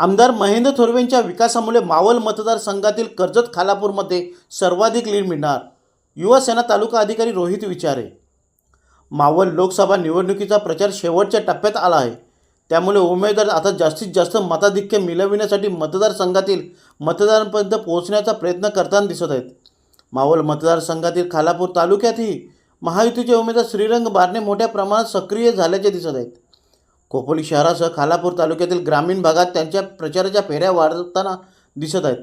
आमदार महेंद्र थोरवेंच्या विकासामुळे मावल मतदारसंघातील कर्जत खालापूरमध्ये सर्वाधिक लीड मिळणार. युवासेना तालुका अधिकारी रोहित विचारे. मावल लोकसभा निवडणुकीचा प्रचार शेवटच्या टप्प्यात आला आहे. त्यामुळे उमेदवार आता जास्तीत जास्त मताधिक्य मिळविण्यासाठी मतदारसंघातील मतदारांपर्यंत पोहोचण्याचा प्रयत्न करताना दिसत आहेत. मावल मतदारसंघातील खालापूर तालुक्यातही महायुतीचे उमेदवार श्रीरंग बारणे मोठ्या प्रमाणात सक्रिय झाल्याचे दिसत आहेत. खोपोली शहरासह खालापूर तालुक्यातील ग्रामीण भागात त्यांच्या प्रचाराच्या फेऱ्या वाढताना दिसत आहेत.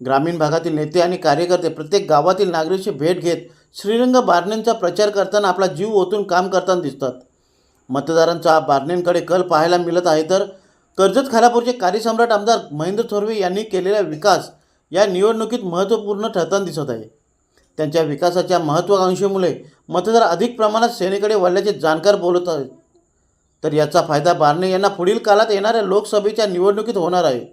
ग्रामीण भागातील नेते आणि कार्यकर्ते प्रत्येक गावातील नागरिकशी भेट घेत श्रीरंग बारणेंचा प्रचार करताना आपला जीव ओतून काम करताना दिसतात. मतदारांचा बारणेंकडे कल पाहायला मिळत आहे तर कर्जत खालापूरचे कार्यसम्राट आमदार महेंद्र थोरवे यांनी केलेला विकास या निवडणुकीत महत्त्वपूर्ण ठरताना दिसत आहे. त्यांच्या विकासाच्या महत्त्वाकांक्षेमुळे मतदार अधिक प्रमाणात सेनेकडे वळल्याचे जाणकार बोलत आहेत. तर याचा फायदा बारणे यांना पुढील काळात येणाऱ्या लोकसभेच्या निवडणुकीत होणार आहे.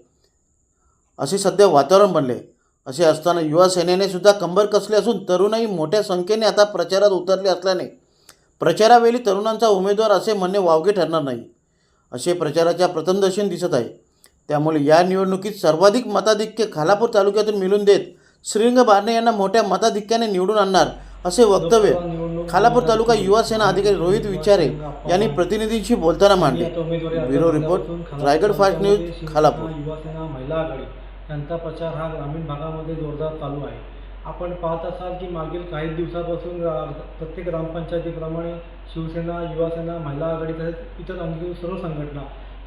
असे सध्या वातावरण बनले. असे असताना युवा सेनेने सुद्धा कंबर कसले असून तरुणही मोठ्या संख्येने आता प्रचारात उतरले असल्याने प्रचारावेळी तरुणांचा उमेदवार असे म्हणणे वावगे ठरणार नाही. असे प्रचाराच्या प्रथमदर्शन दिसत आहे. त्यामुळे या निवडणुकीत सर्वाधिक मताधिक्य खालापूर तालुक्यातून मिळून देत श्रीरंग बारणे यांना मोठ्या मताधिक्याने निवडून आणणार असे वक्तव्य खालापूर तालुका युवा सेना अधिकारी रोहित विचारे यांनी प्रतिनिधींशी बोलताना मांडले. Bureau report Raigad fast news Khalapur. Yuvasena महिला आघाडी यांचा प्रचार हा ग्रामीण भागामध्ये जोरदार चालू आहे. आपण पाहत असाल की मागील काही दिवसापासून प्रत्येक ग्रामपंचायतीप्रमाणे शिवसेना युवासेना महिला आघाडी तसेच इतर आणखी सर्व संघटना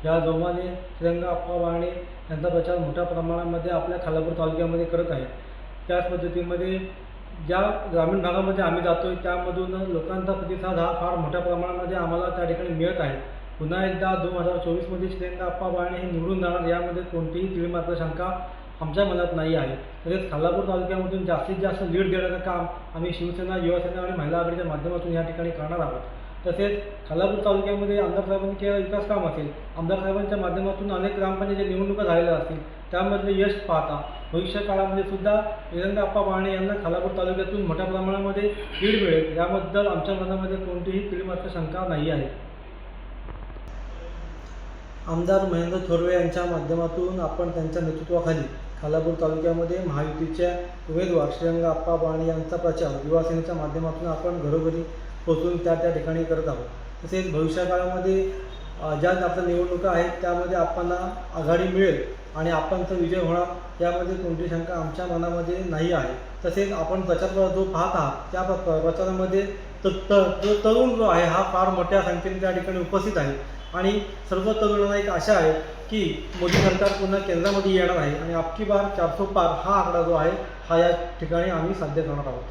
या जोमाने तिरंगा अप्पा बाणे यांचा प्रचार मोठ्या प्रमाणामध्ये आपल्या खालापूर तालुक्यामध्ये करत आहे त्याच पद्धतीमध्ये ज्या ग्रामीण भागामध्ये आम्ही जातोय त्यामधून लोकांचा प्रतिसाद हा फार मोठ्या प्रमाणामध्ये आम्हाला त्या ठिकाणी मिळत आहे. पुन्हा एकदा दोन हजार चोवीसमध्ये श्रीलंका अप्पा बाळणे हे निवडून जाणार यामध्ये कोणतीही तीळ मात्र शंका आमच्या मनात नाही आहे. तसेच खालापूर तालुक्यामधून जास्तीत जास्त लीड देण्याचं काम आम्ही शिवसेना युवासेना आणि महिला आघाडीच्या माध्यमातून या ठिकाणी करणार आहोत. तसेच खालापूर तालुक्यामध्ये आमदार साहेबांनी केलेलं विकास काम असेल आमदार साहेबांच्या माध्यमातून अनेक ग्रामपंचायतीच्या निवडणुका झालेल्या असतील त्यामधले यश पाहता. भविष्य काळामध्ये सुद्धा निरंगा आप्पा बाणे यांना खालापूर तालुक्यातून मोठ्या प्रमाणामध्ये लीड मिळेल. याबद्दल आमच्या मनामध्ये कोणतीही तीळमात्र शंका नाही आहे आमदार महेंद्र थोरवे यांच्या माध्यमातून आपण त्यांच्या नेतृत्वाखाली खालापूर तालुक्यामध्ये महायुतीच्या उमेदवार श्रीरंगा आप्पा बाणे यांचा प्रचार युवासेनेच्या माध्यमातून आपण घरोघरी पोचून त्या त्या ठिकाणी करत आहोत. तसेच भविष्यकाळामध्ये ज्या आपल्या निवडणुका आहेत त्यामध्ये आपल्याला आघाडी मिळेल आणि आपणचा विजय होणार यामध्ये कोणती शंका आमच्या मनामध्ये नाही आहे. तसेच आपण प्रचार जो पाहत आहात त्या प्रचारामध्ये तर जो तरुण जो आहे हा फार मोठ्या संख्येने त्या ठिकाणी उपस्थित आहे. आणि सर्व तरुणांना एक आशा आहे की मोदी सरकार पुन्हा केंद्रामध्ये येणार आहे आणि अबकी बार चारसो पार हा आकडा जो आहे हा या ठिकाणी आम्ही साध्य करणार आहोत.